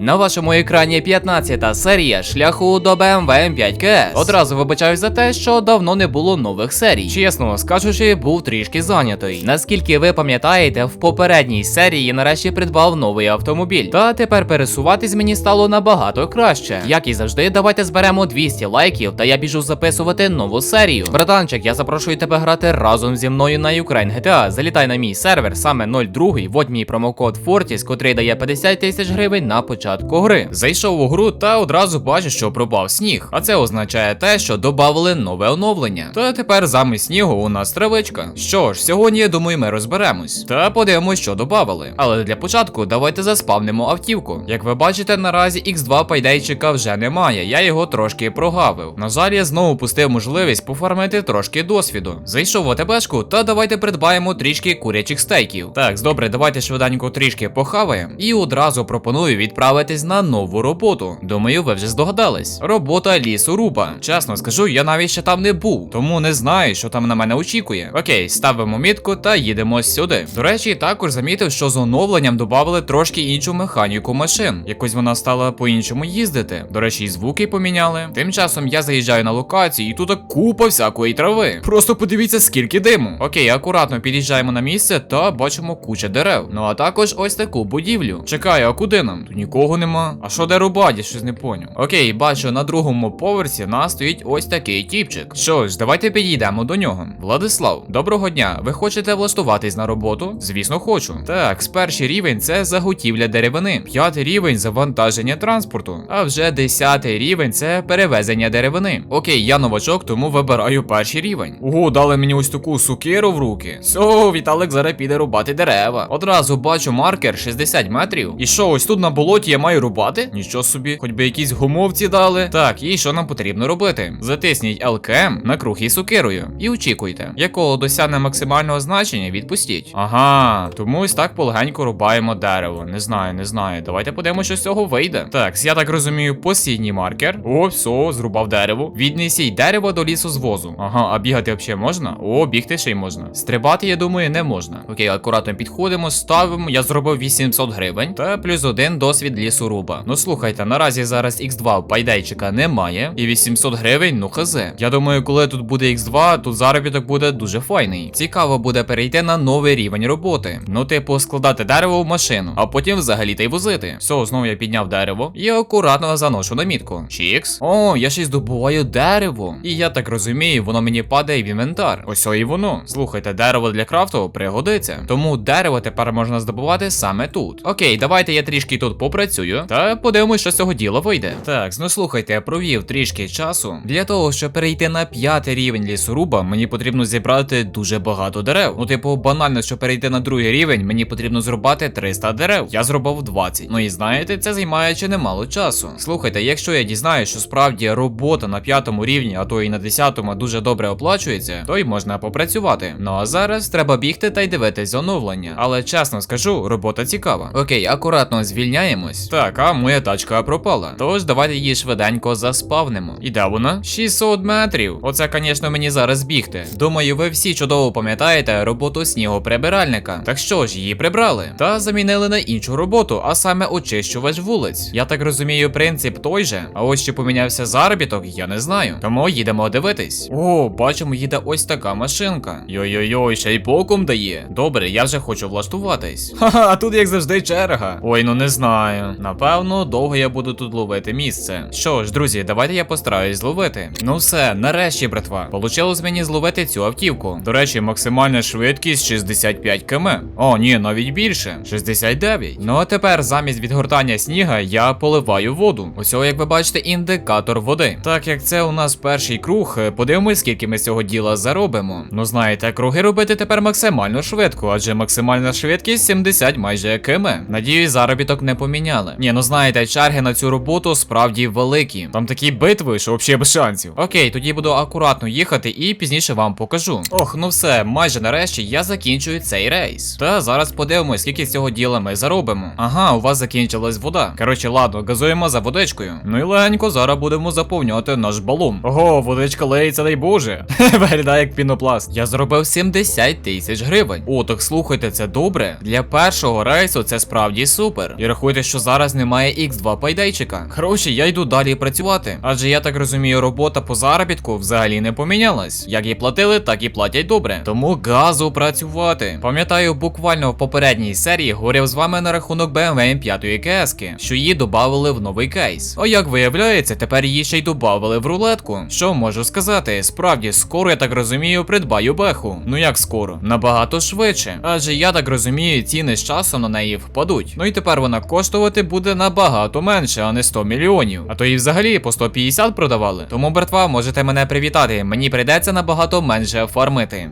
На вашому екрані 15-та серія шляху до BMW M5 KS. Одразу вибачаюсь за те, що давно не було нових серій. Чесно скажучи, був трішки зайнятий. Наскільки ви пам'ятаєте, в попередній серії нарешті придбав новий автомобіль. Та тепер пересуватись мені стало набагато краще. Як і завжди, давайте зберемо 200 лайків, та я біжу записувати нову серію. Братанчик, я запрошую тебе грати разом зі мною на Ukraine GTA. Залітай на мій сервер саме 02, вводь мій промокод Fortis, котрий дає 50 тисяч гривень на початку гри. Зайшов у гру та одразу бачу, що пропав сніг. А це означає те, що додали нове оновлення. Та тепер замість снігу у нас травичка. Що ж, сьогодні я думаю, ми розберемось. Та подивимось, що додали. Але для початку давайте заспавнимо автівку. Як ви бачите, наразі X2 пайдейчика вже немає. Я його трошки прогавив. На жаль, я знову пустив можливість пофармити трошки досвіду. Зайшов в АТБшку, та давайте придбаємо трішки курячих стейків. Так, добре, давайте швиденько трішки похаваємо. І одразу пропоную відправитись на нову роботу. Думаю, ви вже здогадались. Робота лісоруба. Чесно скажу, я навіть ще там не був, тому не знаю, що там на мене очікує. Окей, ставимо мітку та їдемо сюди. До речі, також замітив, що з оновленням додали трошки іншу механіку машин. Якось вона стала по-іншому їздити. До речі, і звуки поміняли. Тим часом я заїжджаю на локацію, і тут купа всякої трави. Просто подивіться, скільки диму. Окей, акуратно під'їжджаємо на місце та бачимо куча дерев. Ну а також ось таку будівлю. Чекаю, а куди нам? Тут нікого нема. А що де рубаді? Щось не поняв. Окей, бачу, на другому поверсі нас стоїть ось такий тіпчик. Що ж, давайте підійдемо до нього. Владислав, доброго дня. Ви хочете влаштуватись на роботу? Звісно, хочу. Так, з перший рівень це заготівля деревини, п'ятий рівень завантаження транспорту, а вже десятий рівень це перевезення деревини. Окей, я новачок, тому вибираю перший рівень. Ого, дали мені ось таку сукиру в руки. Все, Віталик зараз піде рубати дерева. Одразу бачу маркер 60 метрів. І що, ось тут на болоті маю рубати? Нічого собі, хоч би якісь гумовці дали. Так, і що нам потрібно робити? Затисніть ЛКМ на круг із сукирою і очікуйте, якого досягне максимального значення, відпустіть. Ага, тому ось так полегенько рубаємо дерево. Не знаю, не знаю. Давайте подивимося, що з цього вийде. Так, я так розумію, посідній маркер. О, все, зрубав дерево. Віднесіть дерево до лісу звозу. Ага, а бігати взагалі можна? О, бігти ще й можна. Стрибати, я думаю, не можна. Окей, акуратно підходимо, ставимо. Я зробив 800 гривень. Та плюс один досвід лісоруба. Ну слухайте, наразі зараз X2 пайдайчика немає. І 800 гривень, ну хз. Я думаю, коли тут буде X2, тут заробіток буде дуже файний. Цікаво буде перейти на новий рівень роботи. Ну, типу, складати дерево в машину, а потім взагалі та й возити. Все, знову я підняв дерево і акуратно заношу на мітку. Чікс. О, я ще й здобуваю дерево. І я так розумію, воно мені падає в інвентар. Ось і воно. Слухайте, дерево для крафту пригодиться. Тому дерево тепер можна здобувати саме тут. Окей, давайте я трішки тут попрацюю та подивимось, що з цього діла вийде. Так, ну слухайте, я провів трішки часу. Для того, щоб перейти на п'ятий рівень лісоруба, мені потрібно зібрати дуже багато дерев. Ну, типу, банально, щоб перейти на другий рівень, мені потрібно зрубати 300 дерев. Я зробив 20. Ну і знаєте, це займає чи немало часу. Слухайте, якщо я дізнаюсь, що справді робота на п'ятому рівні, а то і на десятому дуже добре оплачується, то й можна попрацювати. Ну а зараз треба бігти та й дивитись оновлення. Але чесно скажу, робота цікава. Окей, акуратно звільняємось. Так, а моя тачка пропала. Тож давайте її швиденько заспавнимо. І де вона? 600 метрів. Оце, звісно, мені зараз бігти. Думаю, ви всі чудово пам'ятаєте роботу снігоприбиральника. Так що ж, її прибрали та замінили на іншу роботу, а саме очищувач вулиць. Я так розумію, принцип той же. А ось чи помінявся заробіток, я не знаю. Тому їдемо дивитись. О, бачимо, їде ось така машинка. Йой-йой-йой, ще й боком дає. Добре, я вже хочу влаштуватись. Ха-ха, а тут як завжди черга. Ой, ну не знаю. Напевно, довго я буду тут ловити місце. Що ж, друзі, давайте я постараюсь зловити. Ну все, нарешті, братва. Получилось мені зловити цю автівку. До речі, максимальна швидкість 65 км. О, ні, навіть більше. 69. Ну а тепер замість відгортання сніга я поливаю воду. Ось, о, як ви бачите, індикатор води. Так як це у нас перший круг, е, подивимось, скільки ми цього діла заробимо. Ну знаєте, круги робити тепер максимально швидко, адже максимальна швидкість 70 майже км. Надіюсь, заробіток не поміняли. Ні, ну знаєте, черги на цю роботу справді великі. Там такі битви, що взагалі без шансів. Окей, тоді буду акуратно їхати і пізніше вам покажу. Ох, ну все, майже нарешті я закінчую цей рейс. Та зараз подивимось, скільки з цього діла ми заробимо. Ага, у вас закінчилась вода. Коротше, ладно, газуємо за водичкою. Ну і легенько зараз будемо заповняти наш балон. Ого, водичка леється, дай боже. Виглядає як пінопласт. Я зробив 70 тисяч гривень. О, так слухайте, це добре. Для першого рейсу це справді супер. І рахуйте, що зараз немає X2 пайдейчика. Коротше, я йду далі працювати. Адже я так розумію, робота по заробітку взагалі не помінялась. Як і платили, так і платять добре. Тому газу працювати. Пам'ятаю, буквально в попередній серії говорив з вами на рахунок BMW 5 КС, що її додавали в новий кейс. А як виявляється, тепер її ще й додавали в рулетку. Що можу сказати? Справді, скоро я так розумію, придбаю беху. Ну як скоро? Набагато швидше. Адже я так розумію, ціни з часом на неї впадуть. Ну і тепер вона коштувати буде набагато менше, а не 100 мільйонів. А то і взагалі по 150 продавали. Тому, братва, можете мене привітати. Мені прийдеться набагато менше фармити.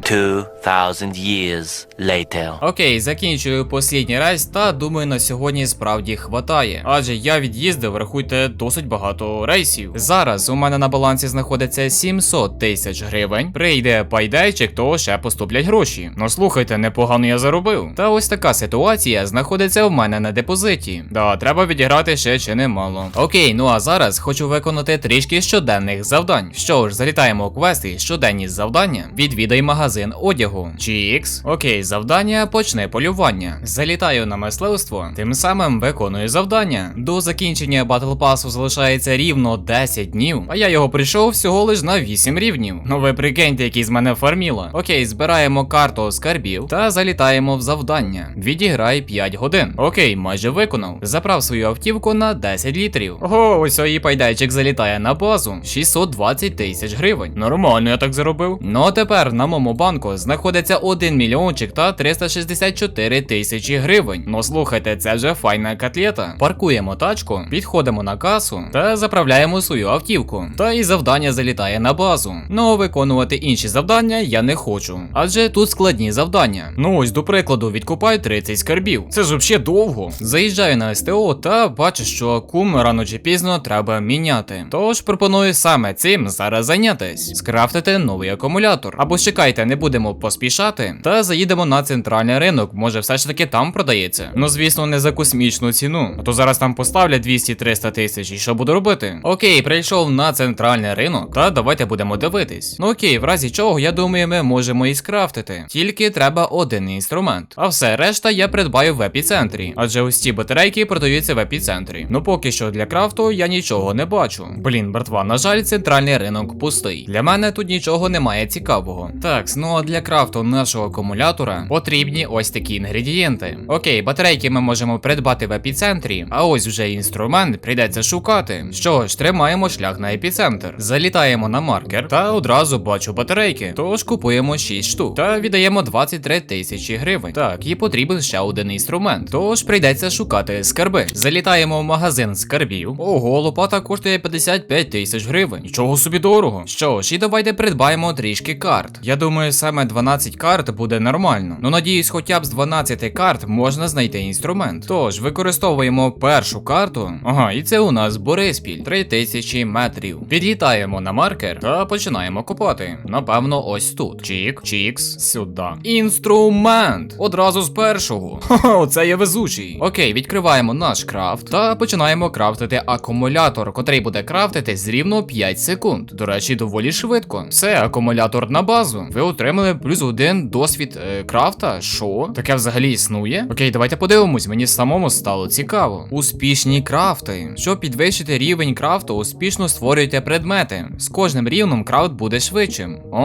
2,000 years later. Окей, закінчую послідній рейс, та думаю, на сьогодні справді хватає. Адже я від'їздив, рахуйте, досить багато рейсів. Зараз у мене на балансі знаходиться 700 тисяч гривень. Прийде пайдейчик, то ще поступлять гроші. Ну слухайте, непогано я заробив. Та ось така ситуація знаходиться в мене на депозиті. Да, треба відіграти ще чи немало. Окей, ну а зараз хочу виконати трішки щоденних завдань. Що ж, залітаємо у квести, щоденні завдання. Відвідай магазин одягу. Чікс. Окей, завдання почне полювання. Залітаю на мисливство, тим самим виконую завдання. До закінчення батл пасу залишається рівно 10 днів, а я його прийшов всього лиш на 8 рівнів. Ну ви прикиньте, який з мене фарміла. Окей, збираємо карту скарбів та залітаємо в завдання. Відіграй 5 годин. Окей, майже виконав. Заправ свою автівку на 10 літрів. Ого, ось і пайдайчик залітає на базу. 620 тисяч гривень. Нормально я так заробив. Ну а тепер на моєму банку знаходиться 1 мільйончик та 364 тисячі гривень. Ну слухайте, це вже файна котлета. Паркуємо тачку, підходимо на касу та заправляємо свою автівку. Та і завдання залітає на базу. Ну виконувати інші завдання я не хочу. Адже тут складні завдання. Ну ось до прикладу, відкупай 30 скарбів. Це ж взагалі довго. Заїжджаю на СТО та бачу, що кум рано чи пізно треба міняти. Тож пропоную саме цим зараз зайнятись. Скрафтити новий акумулятор. Або чекайте, не будемо поспішати. Та заїдемо на центральний ринок. Може, все ж таки там продається. Ну звісно, не за космічну ціну. А то зараз там поставлять 200-300 тисяч. І що буду робити? Окей, прийшов на центральний ринок. Та давайте будемо дивитись. Ну окей, в разі чого, я думаю, ми можемо і скрафтити. Тільки треба один інструмент. А все решта я придбаю в епіцентрі. Адже ось ці батарейки продаються в епіцентрі. Ну поки що для крафту я нічого не бачу. Блін, братва, на жаль, центральний ринок пустий. Для мене тут нічого немає цікавого. Так, ну а для крафту нашого акумулятора потрібні ось такі інгредієнти. Окей, батарейки ми можемо придбати в епіцентрі, а ось вже інструмент прийдеться шукати. Що ж, тримаємо шлях на епіцентр. Залітаємо на маркер та одразу бачу батарейки. Тож купуємо 6 штук та віддаємо 23 тисячі гривень. Так, і потрібен ще один інструмент. Тож прийдеться шукати скарби. Залітаємо в магазин скарбів. Ого, лопата коштує 55 тисяч гривень. Нічого собі дорого. Що ж, і давайте придбаємо трішки карт. Я думаю, саме 12 карт буде нормально. Ну надіюсь, хоча б з 12 карт можна знайти інструмент. Тож використовуємо першу карту. Ага, і це у нас Бориспіль 3000 метрів. Підлітаємо на маркер та починаємо копати. Напевно, ось тут. Чік, чікс, сюди. Інструмент! Одразу з першого. Ха-ха, оце є везучий. Окей, відкриваємо наш крафт та починаємо крафтити акумулятор, котрий буде крафтитись рівно 5 секунд. До речі, доволі швидко. Це акумулятор на базу. Ви отримали плюс один досвід е, крафта. Що? Таке взагалі існує? Окей, давайте подивимось. Мені самому стало цікаво. Успішні крафти. Щоб підвищити рівень крафту, успішно створюйте предмети. З кожним рівнем крафт буде швидшим. О,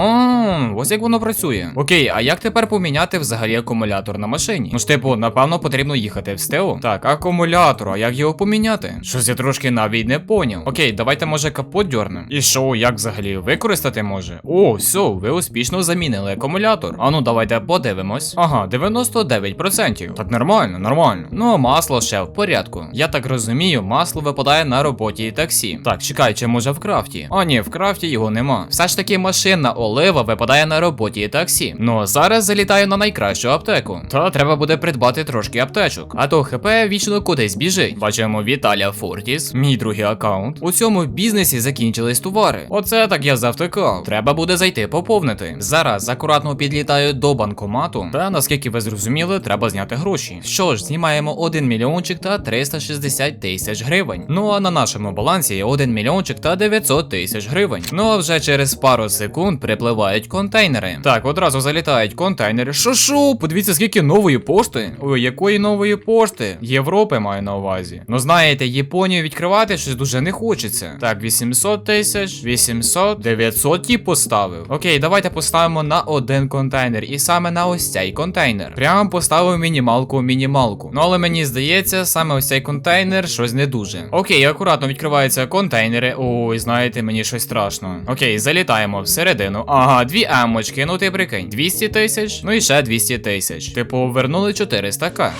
ось як воно працює. Окей, а як тепер поміняти взагалі акумулятор на машині? Ну ж типу, напевно, потрібно їхати в СТО. Так, акумулятор, а як його поміняти? Щось я трошки навіть не поняв. Окей, давайте може капот дьорнем. І що, як взагалі використати може? О, все, ви успішно замінили акумулятор. А ну давайте подивимось. Ага, 99%. Так нормально, нормально. Ну, масло ще в порядку. Я так розумію, масло випадає на роботі таксі. Так, чекай, чи може в крафті? А ні, в крафті його нема. Все ж таки машинна олива випадає на роботі таксі. Ну а зараз залітаю на найкращу аптеку. Та треба буде придбати трошки аптечок. А то ХП вічно кудись біжить. Бачимо Віталя Фортіс, мій другий аккаунт. У цьому бізнесі закінчились товари. Оце так я завтикав. Треба буде зайти поповнити. Зараз акуратно підлітаю до банкомату. Та наскільки ви зрозуміли, треба зняти гроші. Що ж, знімаємо 1 мільйончик та 360 тисяч гривень. Ну а на нашому балансі є 1 мільйончик та 900 тисяч гривень. Ну а вже через пару секунд припливають контейнери. Так, одразу залітають контейнери. Шо шо? Подивіться, скільки нової пошти. Ой, якої нової пошти? Європи, маю на увазі? Ну знаєте, Японію відкривати щось дуже не хочеться. Так, 800 тисяч, 800, 900 ті поставив. Окей, давайте поставимо на один контейнер. І саме на ось цей контейнер. Прямо поставив мінімалку мінімалку. Ну але мені здається, саме ось цей контейнер щось не дуже. Окей, акуратно відкриваються контейнери. Ой, знаєте, мені щось страшно. Окей, залітаємо всередину. Ага, дві емочки, ну ти прикинь. 200 тисяч, ну і ще 200 тисяч. Типу, вернули 400к.